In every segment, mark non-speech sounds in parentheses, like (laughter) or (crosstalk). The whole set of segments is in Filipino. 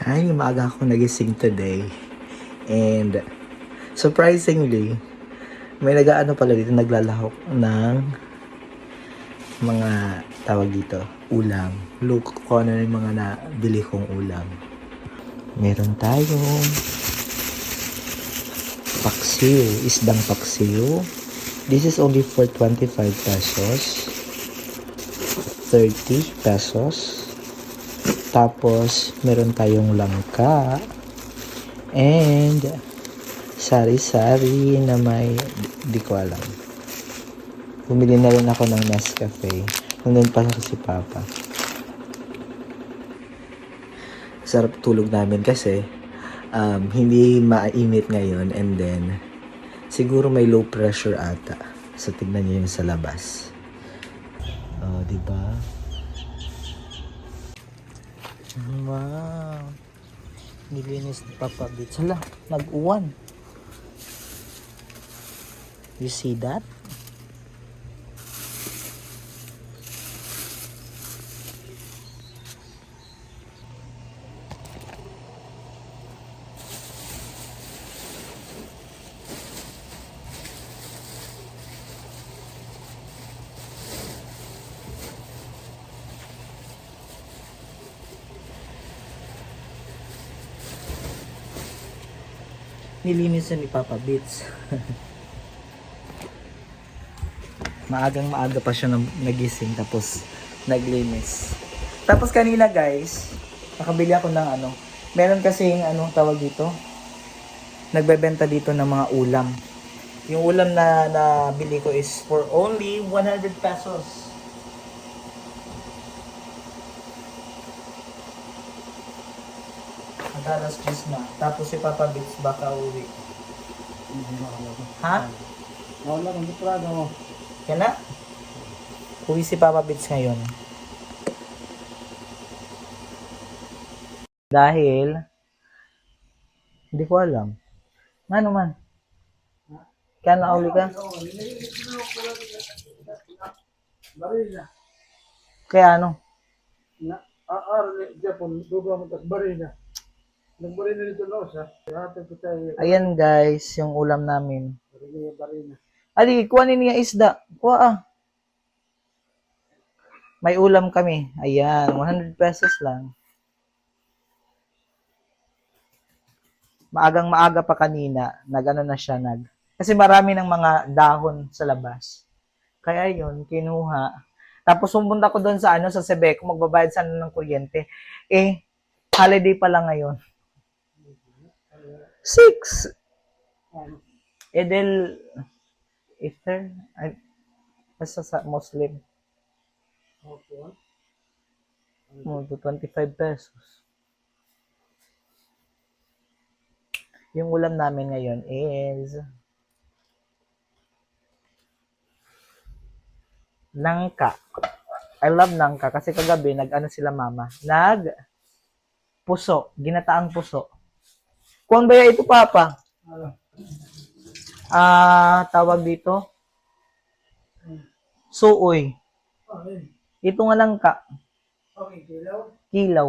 Ay, maaga ako nagising today. And surprisingly, may nag-ano pala dito, naglalahok ng mga tawag dito, ulam. Look ko ano yung mga nabili kong ulam. Meron tayong paksiw, isdang paksiw. This is only for 25 pesos. 30 pesos. Tapos, meron tayong langka. And, sari-sari na may, di ko alam. Bumili na rin ako ng Nescafe. Nandun pa si Papa. Sarap tulog namin kasi um, hindi mainit ngayon and then siguro may low pressure ata. So, tignan niyo yung sa labas. Oh, di ba? Wow. Nilinis ni Papa Bits. Hala, nag-uwan. You see that? Nilinis ni Papa Bits. Maagang maaga pa siya nagising tapos naglinis. Tapos kanina guys, nakabili ako ng ano, meron kasing ano tawag dito, nagbebenta dito ng mga ulam. Yung ulam na nabili ko is for only 100 pesos. Madalas cheese na. Tapos si Papa Bits baka uwi. Ha? Wala kang prado mo. Yan na? Uwi si Papa Bits ngayon. Dahil, hindi ko alam. Ano man? Kaya nauli ka? Kaya ano? Na aar ni Japon duga mo tas barina. Ayan guys, yung ulam namin. Ali, kuha niya isda. Kuha ah. May ulam kami. Ayan, 100 pesos lang. Maagang maaga pa kanina, nagano na siya nag. Kasi marami ng mga dahon sa labas. Kaya yun, kinuha. Tapos pumunta ko doon sa ano sa Sebeco, magbabayad sana ng kuryente. Eh, holiday pa lang ngayon. Six. Edel, Easter, ay, basta sa Muslim. Mo to 25 pesos. Yung ulam namin ngayon is nangka. I love nangka kasi kagabi nag-ano sila mama. Nag puso, ginataang puso. Kuan ba ito papa? Ah, tawag dito suoy. Ito nga nangka, Okay, kilaw. kilaw.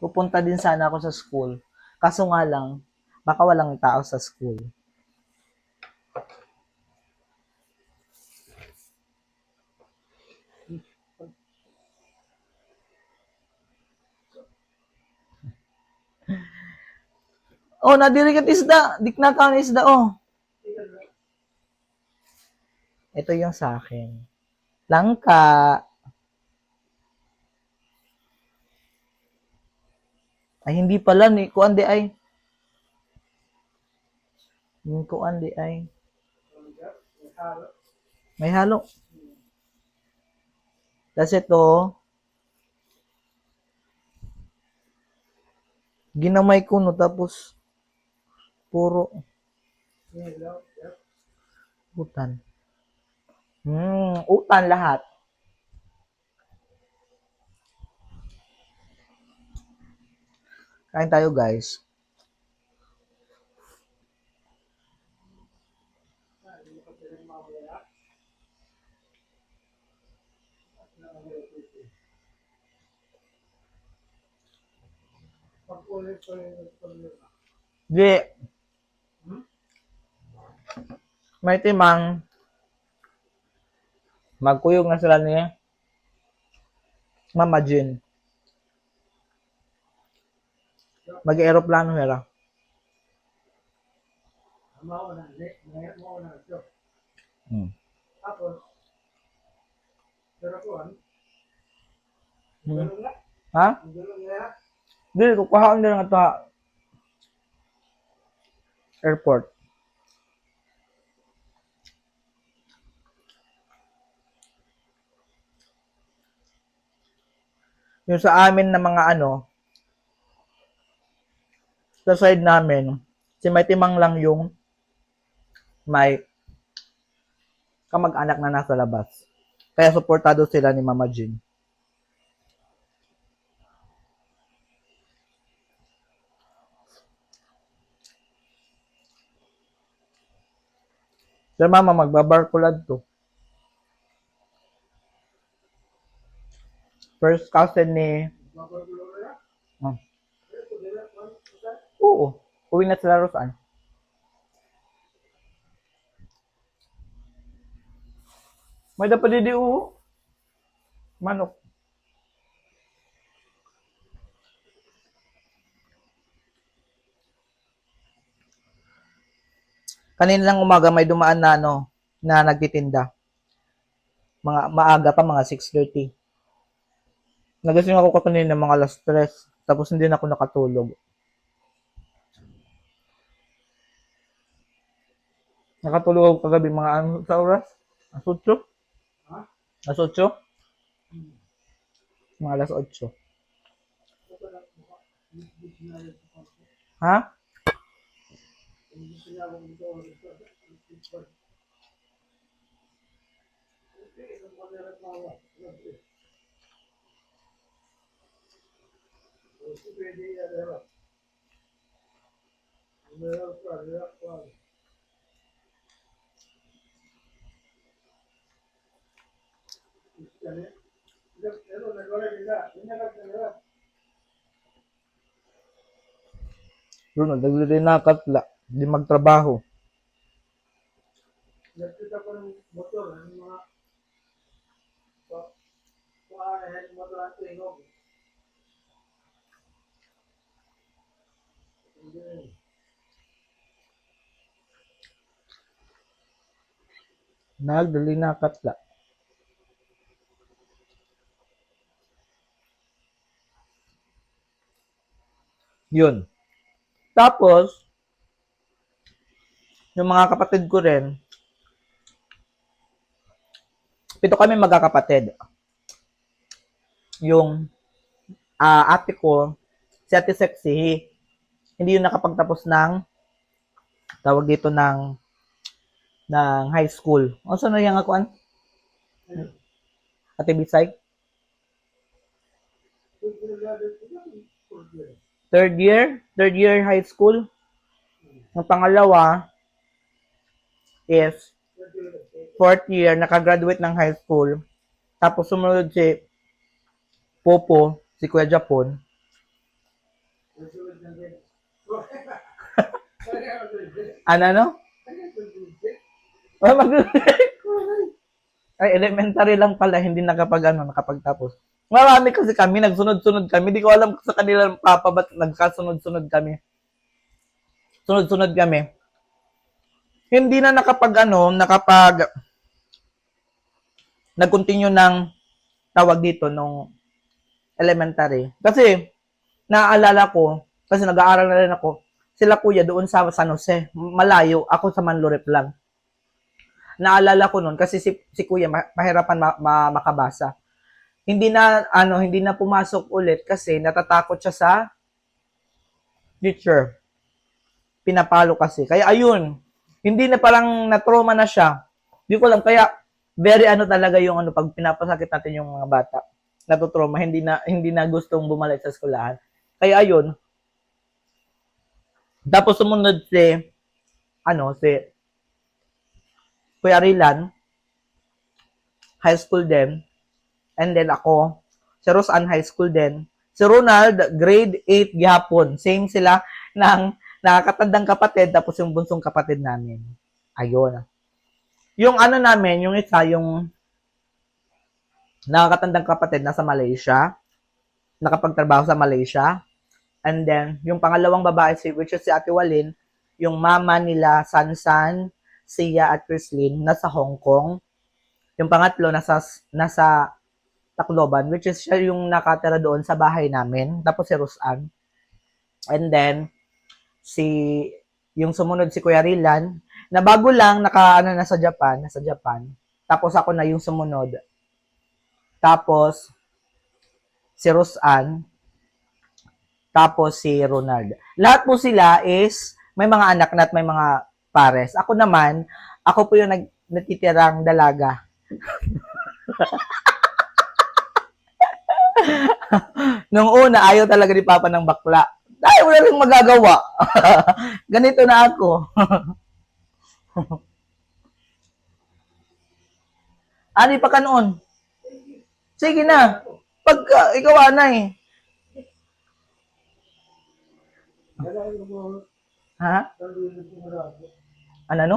Pupunta din sana ako sa school. Kaso nga lang, baka walang tao sa school. Oh, nadiri kat isda. Dik na ka isda, oh. Ito yung sa akin. Langka. Ay, hindi pala ni. Kuan di ay. Kuan di ay. May halo. Tapos ito, ginamay ko no, tapos puro utan. Hmm, utan lahat. Kain tayo guys. Pag-ulit. May timang magkuyog na sila ni Mama Jean. Mag-aeroplano nila. Hmm. Hmm. nga, Ha? nga, Dili, kukuhaan nila nga ito ha. Airport. Yung sa amin na mga ano, sa side namin, si May Timang lang yung may kamag-anak na nasa labas. Kaya suportado sila ni Mama Jean. Si mama magbabarkulad to. First cousin ni... isa, Oo. Uwi na sila Rosan. May dapat didi oo. Manok. Kanina lang umaga may dumaan na ano, na nagtitinda. Mga maaga pa mga 6:30. Nagising ako kanina mga alas 3, tapos hindi na ako nakatulog. Nakatulog ako kagabi mga ano sa oras? Alas 8? Ha? Alas 8? Mga alas 8. Ha? hindi sinabi ko ito, ito, ito, ito. Hindi, ito pa nila tawa. Ito. Ito, pwede yan, diba? Meron pa, meron pa. Eh. Ito, ito, nagawa nila. Inalap na nila. Yun, nagdali na katla. Di magtrabaho. Nagkita ko ng motor, ng mga pa, ng motor ang tingog. Na katla. Yun. Tapos, yung mga kapatid ko rin, pito kami magkakapatid. Yung ah, ate ko, si ate Sexy, hindi yun nakapagtapos ng tawag dito ng ng high school. Ano sa yung ako an? Ate Bisay? Third year? Third year high school? Ang pangalawa is fourth year, nakagraduate ng high school. Tapos sumunod si Popo, si Kuya Japon. (laughs) Ano, ano? Oh, mag Ay, elementary lang pala, hindi nakapag ano, nakapagtapos. Marami kasi kami, nagsunod-sunod kami. Di ko alam sa kanila papa ba't nagkasunod-sunod kami. Sunod-sunod kami. Hindi na nakapag ano, nakapag nag-continue ng tawag dito nung elementary. Kasi naaalala ko, kasi nag-aaral na rin ako, sila kuya doon sa San Jose, malayo, ako sa Manlurep lang naalala ko noon kasi si, si kuya ma- mahirapan ma- ma- makabasa. Hindi na ano, hindi na pumasok ulit kasi natatakot siya sa teacher. Pinapalo kasi. Kaya ayun, hindi na parang na-trauma na siya. Hindi ko alam kaya very ano talaga yung ano pag pinapasakit natin yung mga bata. Natutrauma, hindi na hindi na gustong bumalik sa eskwelahan. Kaya ayun. Tapos sumunod si ano si Kuya Rilan, high school din. And then ako, si Rosan high school din. Si Ronald, grade 8 gihapon. Same sila ng nakakatandang kapatid, tapos yung bunsong kapatid namin. Ayun. Yung ano namin, yung isa, yung nakakatandang kapatid nasa Malaysia, nakapagtrabaho sa Malaysia. And then, yung pangalawang babae, si, which is si Ate Walin, yung mama nila, Sansan, Sia at Chrislyn, nasa Hong Kong. Yung pangatlo, nasa, nasa Tacloban, which is siya yung nakatira doon sa bahay namin. Tapos si Rosan. And then, si, yung sumunod si Kuya Rilan, na bago lang, naka, ano, nasa Japan, nasa Japan. Tapos ako na yung sumunod. Tapos, si Rosan, tapos si Ronald. Lahat po sila is may mga anak na at may mga pares. Ako naman, ako po yung nag, natitirang dalaga. (laughs) Nung una, ayaw talaga ni Papa ng bakla. Dahil wala rin magagawa. (laughs) Ganito na ako. Ani pa ka noon? Sige na. Pagka, ikaw anay. Mo, Ha? Ano, ano?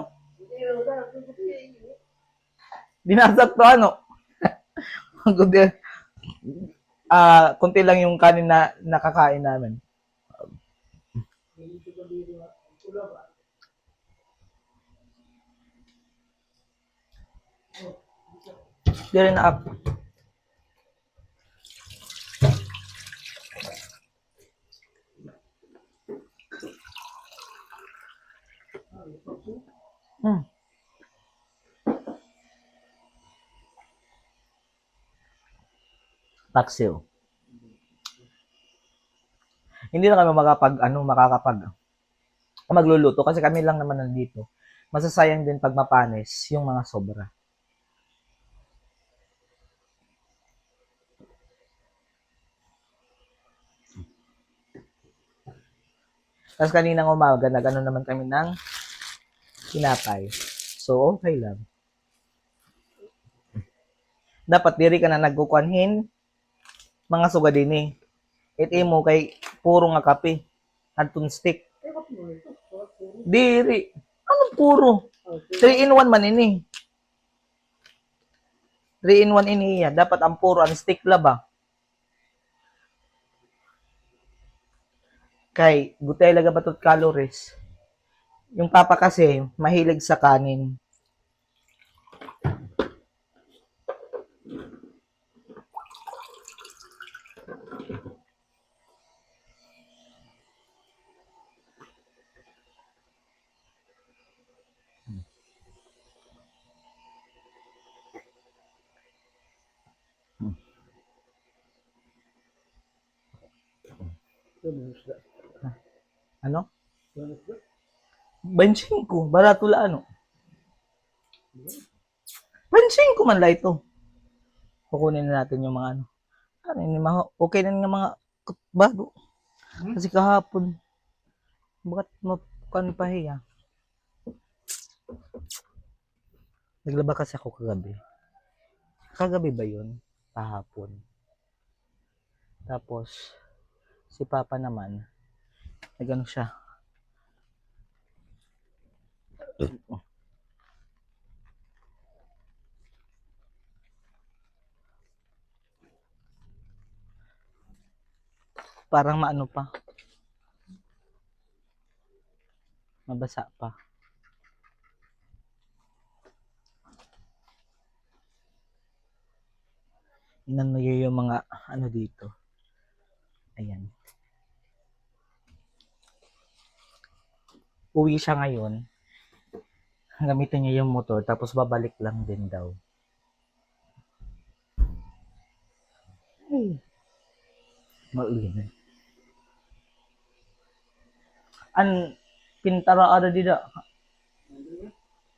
Binasag to, ano? (laughs) Ang gobi. Ah, konti lang yung kanin na nakakain namin. Rin na up. Hmm. Paksiw. Hindi na kami makapag, ano, makakapag magluluto kasi kami lang naman nandito. Masasayang din pag mapanis yung mga sobra. Tapos kaninang umaga, nag-ano naman kami ng tinapay. So, okay lang. Dapat diri ka na nagkukuanhin mga suga din eh. Iti mo kay puro nga kape. Antun stick. Diri. Anong puro? 3 in 1 man ini. 3 in 1 ini iya. Dapat ang puro ang stick la ba? Kay gutay laga batot calories. Yung papa kasi mahilig sa kanin. Ano? 25. Barato la ano? 25 man la ito. Kukunin na natin yung mga ano. Ano yung mga, okay na yung mga bago. Kasi kahapon, bakit mo kan pa hiya? Naglaba kasi ako kagabi. Kagabi ba yun? Kahapon. Tapos, si Papa naman, nagano siya, parang maano pa. Mabasa pa. Inano niyo yung mga ano dito. Ayan. Uwi siya ngayon. Gamitin niya yung motor tapos babalik lang din daw. Ay. Maulan. An pintara ada dida.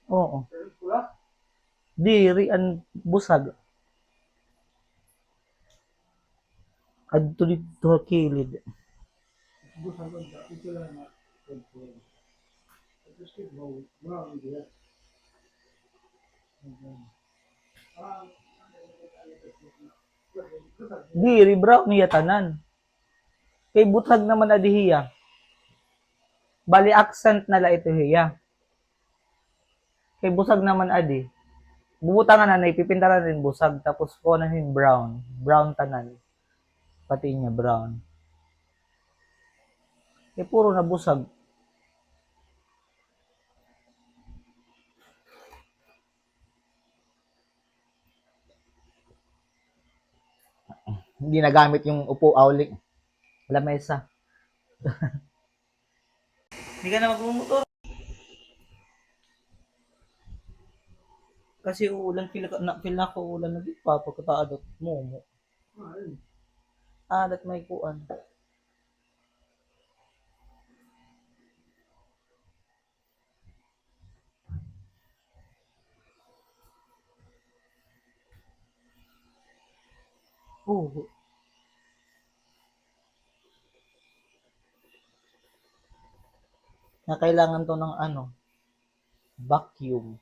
Oo. Diri an busag. Adto dito kilid. Busan ko siya. Ito lang na. Basketball. Marami diya. Diri brown niya tanan. Kay butag naman adihiya. Bali accent na la ito hiya. Kay busag naman adi. Bubutangan na na rin busag tapos ko na yung brown. Brown tanan. Pati niya brown. Eh puro na busag. Hindi nagamit yung upo awling. Lamesa. Hindi ka na magmumotor. Kasi uulan, pila ka, na, pila ko ulan na di pa pagkataadot mo mo. Adat may kuan. Oo. Na kailangan to ng ano, vacuum.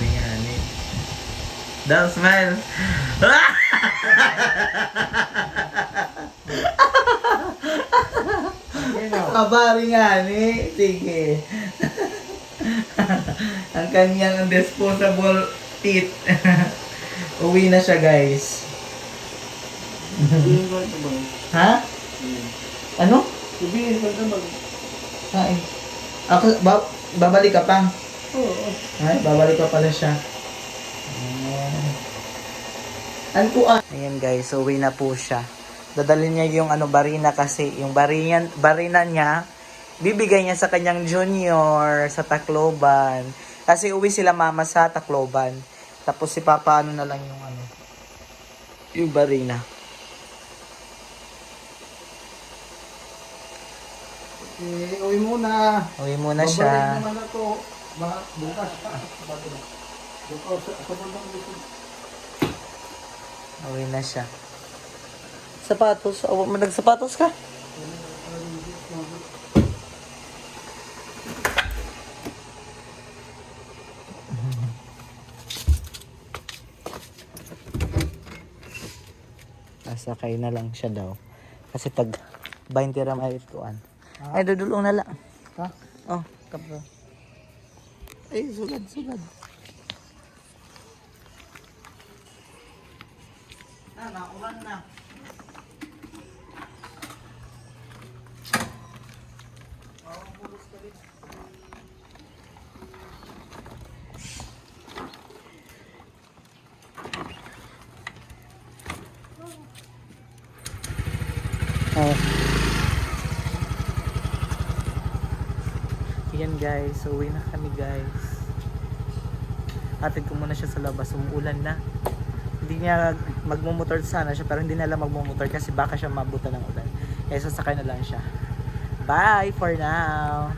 Nga ni. Don't smile. Ayun na. Kabari nga ni. Sige. ang kanyang disposable teeth. (laughs) Uwi na siya guys. Ha? Ano? Sabihin ko ito ba? Kain. Ako, ba, babalik ka pa. Oo. Ay, babalik pa pala siya. Ano po ah? Ayan guys, uwi na po siya. Dadalhin niya yung ano barina kasi yung barina, barina niya bibigay niya sa kanyang junior sa Tacloban. Kasi uwi sila mama sa Tacloban. Tapos si Papa ano na lang yung ano yung barina. Eh, uwi muna. Uwi muna Babalik siya. naman ako. Ba, bukas. Likod. Uwi na siya. Sapatos. Oh, nagsapatos ka? Sasakay na lang siya daw. Kasi tag 20 ram ay ituan. Ay, dudulong na lang. Ha? Oh, kapro. Ay, sugad, sugad. Ah, naulan na. Oh. Yan guys, so uwi na kami guys. Atid ko muna siya sa labas, umuulan na. Hindi niya magmumotor sana siya, pero hindi na lang magmumotor kasi baka siya mabutan ng ulan. Kaya sasakay na lang siya. Bye for now!